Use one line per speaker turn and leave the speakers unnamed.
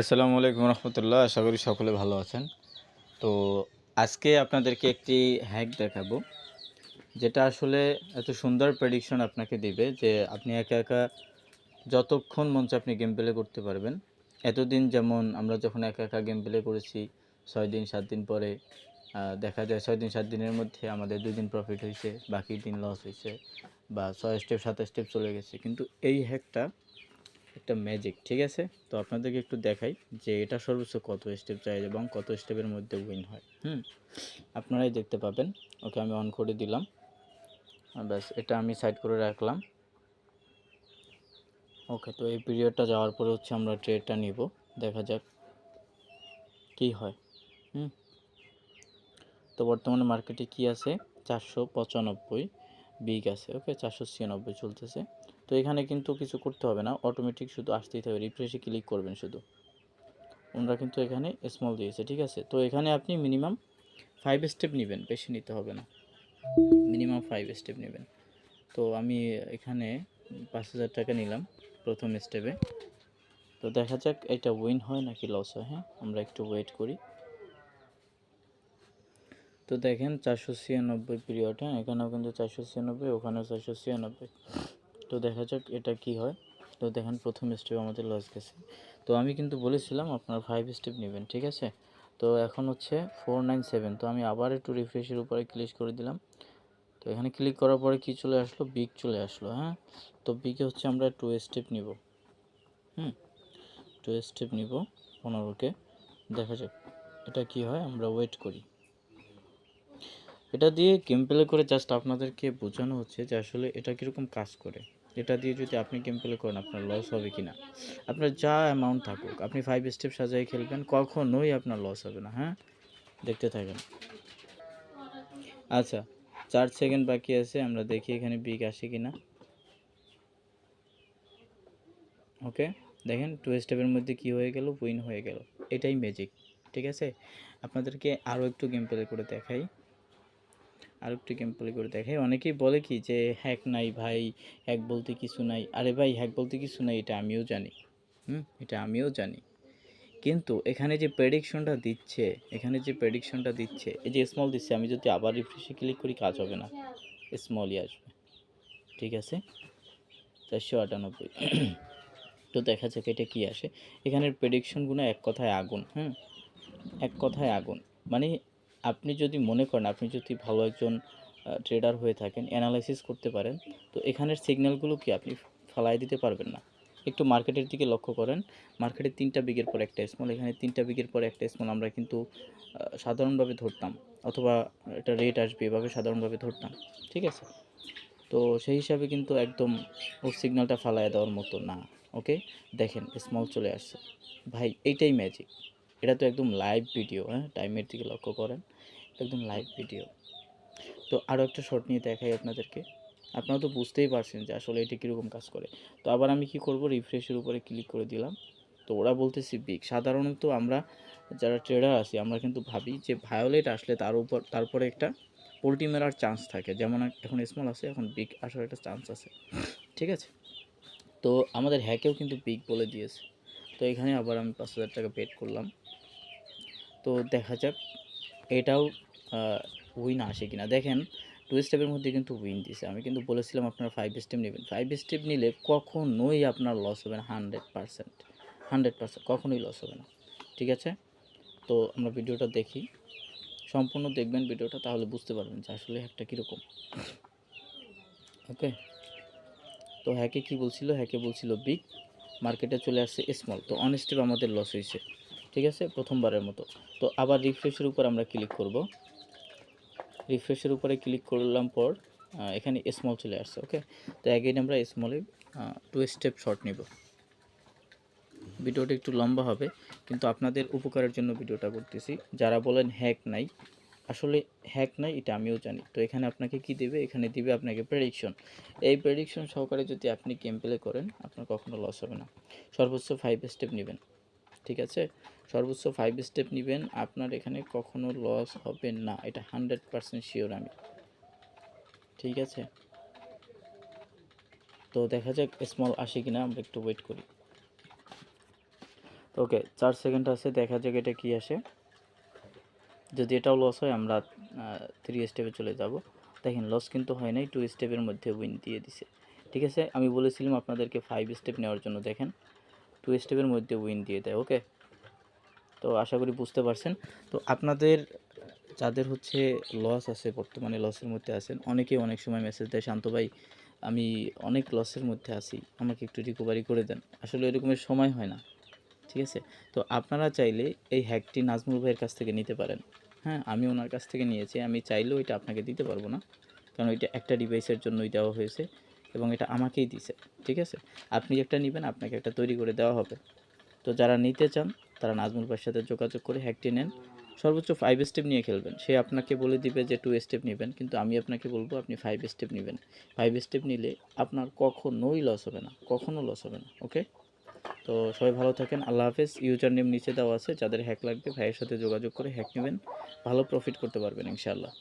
আসসালামু আলাইকুম রহমতুল্লাহ, আশা করি সকলে ভালো আছেন। তো আজকে আপনাদেরকে একটি হ্যাক দেখাবো, যেটা আসলে এত সুন্দর প্রেডিকশন আপনাকে দিবে যে আপনি একা একা যতক্ষণ মঞ্চে আপনি গেম প্লে করতে পারবেন। এতদিন যেমন আমরা যখন একা একা গেম প্লে করেছি, ছয় দিন, সাত দিন পরে দেখা যায় ছয় দিন, সাত দিনের মধ্যে আমাদের দুই দিন প্রফিট হয়েছে, বাকি দিন লস হয়েছে, বা ছয় স্টেপ সাত স্টেপ চলে গেছে। কিন্তু এই হ্যাকটা একটা ম্যাজিক ঠিক আছে? তো আপনাদেরকে একটু দেখাই যে এটা সর্বোচ্চ কত স্টেপ চাই এবং কত স্টেপের মধ্যে উইন হয়, হুম? আপনারাই দেখতে পাবেন। ওকে, আমি অন করে দিলাম। ব্যাস, এটা আমি সাইড করে রাখলাম। ওকে, তো এই পিরিয়ডটা যাওয়ার পরে হচ্ছে আমরা ট্রেডটা নিব। দেখা যাক কি হয়, হুম? তো বর্তমানে মার্কেটে কি আছে? চারশো পঁচানব্বই বিগ আছে, ওকে? চারশো ছিয়ানব্বই চলতেছে। তো এখানে কিন্তু কিছু করতে হবে না। অটোমেটিক শুধু আসতেই থাকবে। রিফ্রেশে ক্লিক করবেন শুধু। ওনারা কিন্তু এখানে স্মল দিয়েছে, ঠিক আছে? তো এখানে আপনি মিনিমাম ফাইভ স্টেপ নেবেন, বেশি নিতে হবে না। মিনিমাম ফাইভ স্টেপ নেবেন। তো আমি এখানে পাঁচ হাজার টাকা নিলাম প্রথম স্টেপে তো দেখা যাক এটা উইন হয় নাকি লস হয় হ্যাঁ? আমরা একটু ওয়েট করি। তো দেখেন চারশো ছিয়ানব্বই পিরিয়ড হ্যাঁ? এখানেও কিন্তু চারশো ছিয়ানব্বই, ওখানেও চারশো ছিয়ানব্বই। তো দেখা যাক এটা কি হয়। তো দেখেন প্রথম স্টেপ আমাদের লস গেছে। তো আমি কিন্তু বলেছিলাম আপনার ফাইভ স্টেপ নেবেন, ঠিক আছে? তো এখন হচ্ছে ফোর নাইন সেভেন তো আমি আবার একটু রিফ্রেশের উপরে ক্লিক করে দিলাম। তো এখানে ক্লিক করার পরে কি চলে আসলো? বিগ চলে আসলো হ্যাঁ? তো বিগে হচ্ছে আমরা টু স্টেপ নিব। হুম? টু স্টেপ নিব পনেরোকে দেখা যাক এটা কি হয়, আমরা ওয়েট করি। এটা দিয়ে গেম প্লে করে জাস্ট আপনাদেরকে বোঝানো হচ্ছে যে আসলে এটা কীরকম কাজ করে। এটা দিয়ে যদি আপনি গেম প্লে করেন, আপনার লস হবে কি না আপনার যা অ্যামাউন্ট থাকুক, আপনি ফাইভ স্টেপ সাজাই খেলবেন, কখনোই আপনার লস হবে না হ্যাঁ? দেখতে থাকেন। আচ্ছা চার সেকেন্ড বাকি আছে, আমরা দেখি এখানে বিগ আসে কি না ওকে, দেখেন টু স্টেপের মধ্যে কি হয়ে গেল? উইন হয়ে গেল। এটাই ম্যাজিক ঠিক আছে? আপনাদেরকে আরও একটু গেম প্লে করে দেখাই। আর একটু গেম প্লে করে দেখাই। অনেকেই বলে কি যে, হ্যাক নাই ভাই, হ্যাক বলতে কিছু নাই। আরে ভাই, হ্যাক বলতে কিছু নাই, এটা আমিও জানি। হুম, এটা আমিও জানি। কিন্তু এখানে যে প্রেডিকশনটা দিচ্ছে, এখানে যে প্রেডিকশনটা দিচ্ছে, এই যে স্মল দিচ্ছে, আমি যদি আবার রিফ্রেশে ক্লিক করি, কাজ হবে না। স্মলই আসবে। ঠিক আছে? চারশো আটানব্বই। তো দেখা যাক এটা কি আসে। এখানের প্রেডিকশনগুলো এক কথায় আগুন, হুম? এক কথায় আগুন। মানে আপনি যদি মনে করেন, আপনি যদি ভালো একজন ট্রেডার হয়ে থাকেন অ্যানালাইসিস করতে পারেন, তো এখানের সিগন্যালগুলো কি আপনি ফালাই দিতে পারবেন না? একটু মার্কেটের দিকে লক্ষ্য করেন। মার্কেটে তিনটা বিগের পর একটা স্মল এখানে তিনটা বিগের পর একটা স্মল আমরা কিন্তু সাধারণভাবে ধরতাম। অথবা এটা রেট আসবে, এভাবে সাধারণভাবে ধরতাম। ঠিক আছে? তো সেই হিসাবে কিন্তু একদম ওর সিগন্যালটা ফালায় দেওয়ার মতো না ওকে দেখেন স্মল চলে আসছে। ভাই, এইটাই ম্যাজিক এটা তো একদম লাইভ ভিডিও হ্যাঁ? টাইমের দিকে লক্ষ্য করেন। একদম লাইভ ভিডিও তো আরও একটা শর্ট নিয়ে দেখাই আপনাদেরকে। আপনারা তো বুঝতেই পারছেন যে আসলে এটা কীরকম কাজ করে। তো আবার আমি কি করব? রিফ্রেশের উপরে ক্লিক করে দিলাম। তো ওরা বলতেছি বিগ সাধারণত আমরা যারা ট্রেডার আছি, আমরা কিন্তু ভাবি যে ভায়োলেট আসলে তার উপর, তারপরে একটা পোলট্রি মেরার চান্স থাকে। যেমন এখন স্মল আছে, এখন বিগ আসার একটা চান্স আছে। ঠিক আছে? তো আমাদের হ্যাকেও কিন্তু বিগ বলে দিয়েছে। তো এখানে আবার আমি পাঁচ হাজার টাকা পেড করলাম। তো দেখা যাক, এটাও উইন আসে কিনা। দেখেন টু স্টেপের মধ্যে কিন্তু উইন দিছে। আমি কিন্তু বলেছিলাম আপনারা ফাইভ স্টেপ নেবেন। ফাইভ স্টেপ নিলে কখনোই আপনার লস হবে না হান্ড্রেড পারসেন্ট হান্ড্রেড পারসেন্ট কখনোই লস হবে না। ঠিক আছে? তো আমরা ভিডিওটা দেখি। সম্পূর্ণ দেখবেন ভিডিওটা, তাহলে বুঝতে পারবেন যে আসলে হ্যাকটা কীরকম। ওকে তো হ্যাকে কি বলছিল? হ্যাকে বলছিল বিগ মার্কেটে চলে আসছে স্মল তো অন স্টেপ আমাদের লস হয়েছে। ঠিক আছে? প্রথমবারের মতো। তো আবার রিফ্রেশের উপর আমরা ক্লিক করব। রিফ্রেশের উপরে ক্লিক করলাম পর এখানে স্মল চলে আসছে ওকে তো অ্যাগেইন আমরা স্মলে টু স্টেপ শর্ট নিব। ভিডিওটা একটু লম্বা হবে, কিন্তু আপনাদের উপকারের জন্য ভিডিওটা করতেছি। যারা বলেন হ্যাক নাই, আসলে হ্যাক নাই, এটা আমিও জানি। তো এখানে আপনাকে কি দেবে? এখানে দিবে আপনাকে প্রেডিকশন এই প্রেডিকশন সহকারে যদি আপনি গেম প্লে করেন, আপনার কখনো লস হবে না। সর্বোচ্চ ফাইভ স্টেপ নেবেন। ঠিক আছে? সর্বোচ্চ ফাইভ স্টেপ নেবেন। আপনার এখানে কখনো লস হবে না। এটা হান্ড্রেড পারসেন্ট শিওর আমি। ঠিক আছে? তো দেখা যাক স্মল আসে কিনা, আমরা একটু ওয়েট করি। ওকে চার সেকেন্ড আছে, দেখা যাক এটা কি আসে। যদি এটাও লস হয়, আমরা থ্রি স্টেপে চলে যাব। দেখেন লস কিন্তু হয় নাই টু স্টেপের মধ্যে উইন দিয়ে দিছে। ঠিক আছে? আমি বলেছিলাম আপনাদেরকে ফাইভ স্টেপ নেওয়ার জন্য, দেখেন। টু স্টেপের মধ্যে উইন দিয়ে দেয় ওকে তো আশা করি বুঝতে পারছেন। তো আপনাদের, যাদের হচ্ছে লস আছে, বর্তমানে লসের মধ্যে আছেন, অনেকেই অনেক সময় মেসেজ দেয়, শান্ত ভাই, আমি অনেক লসের মধ্যে আছি, আমাকে একটু রিকভারি করে দেন। আসলে এরকমের সময় হয় না, ঠিক আছে? তো আপনারা চাইলে এই হ্যাকটি নাজমুল ভাইয়ের কাছ থেকে নিতে পারেন। হ্যাঁ আমি ওনার কাছ থেকে নিয়েছি, আমি চাইলেও এটা আপনাকে দিতে পারব না, কারণ এটা একটা ডিভাইসের জন্যই দেওয়া হয়েছে। এবং এটা আমাকেই দিছে, ঠিক আছে? আপনি একটা নেবেন, আপনাকে একটা তৈরি করে দেওয়া হবে। তো যারা নিতে চান, তারা নাজমুল ভাইয়ের সাথে যোগাযোগ করে হ্যাকটি নেন। সর্বোচ্চ ফাইভ স্টেপ নিয়ে খেলবেন। সে আপনাকে বলে দিবে যে টু স্টেপ নেবেন, কিন্তু আমি আপনাকে বলব আপনি ফাইভ স্টেপ নেবেন। ফাইভ স্টেপ নিলে আপনার কখনোই লস হবে না, কখনো লস হবে না ওকে তো সবাই ভালো থাকেন, আল্লাহ হাফেজ। ইউজার নেম নিচে দেওয়া আছে, যাদের হ্যাক লাগবে, ভাইয়ের সাথে যোগাযোগ করে হ্যাক নেবেন, ভালো প্রফিট করতে পারবেন, ইনশাআল্লাহ।